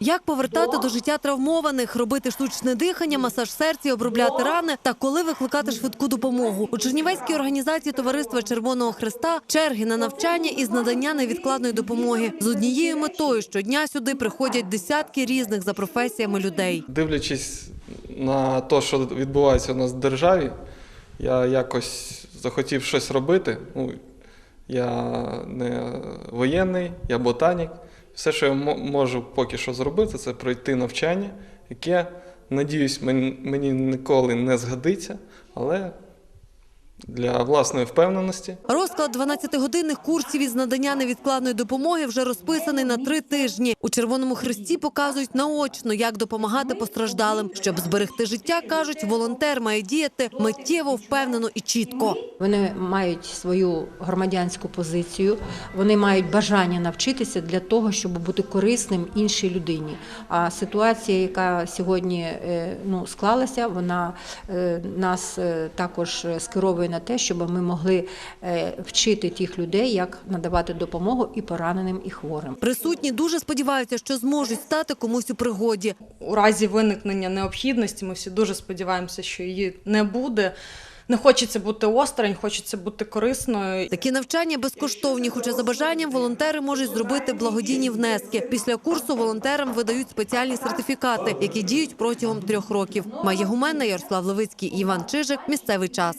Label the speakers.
Speaker 1: Як повертати до життя травмованих, робити штучне дихання, масаж серця, обробляти рани та коли викликати швидку допомогу у Чернівецькій організації Товариства Червоного Христа черги на навчання із надання невідкладної допомоги з однією метою щодня сюди приходять десятки різних за професіями людей.
Speaker 2: Дивлячись на те, що відбувається у нас в державі, я якось захотів щось робити. Ну, я не воєнний, я ботанік. Все, що я мо- можу поки що зробити, це пройти навчання, яке, надіюсь, мені, ніколи не згодиться, але для власної впевненості.
Speaker 1: Розклад 12-годинних курсів із надання невідкладної допомоги вже розписаний на три тижні. У Червоному Хресті показують наочно, як допомагати постраждалим. Щоб зберегти життя, кажуть, волонтер має діяти миттєво, впевнено і чітко.
Speaker 3: Вони мають свою громадянську позицію, вони мають бажання навчитися для того, щоб бути корисним іншій людині. А ситуація, яка сьогодні е, ну, склалася, вона е, нас е, також скеровує на те, щоб ми могли е, вчити тих людей, як надавати допомогу і пораненим, і хворим.
Speaker 1: Присутні дуже сподіваються, що зможуть стати комусь у пригоді.
Speaker 4: у разі виникнення необхідності, ми всі дуже сподіваємося, що її не буде. Не хочеться бути осторонь, хочеться бути корисною.
Speaker 1: Такі навчання безкоштовні, хоча за бажанням волонтери можуть зробити благодійні внески. Після курсу волонтерам видають спеціальні сертифікати, які діють протягом трьох років. Майя Гуменна, Ярослав Левицький і Іван Чижик. Місцевий час.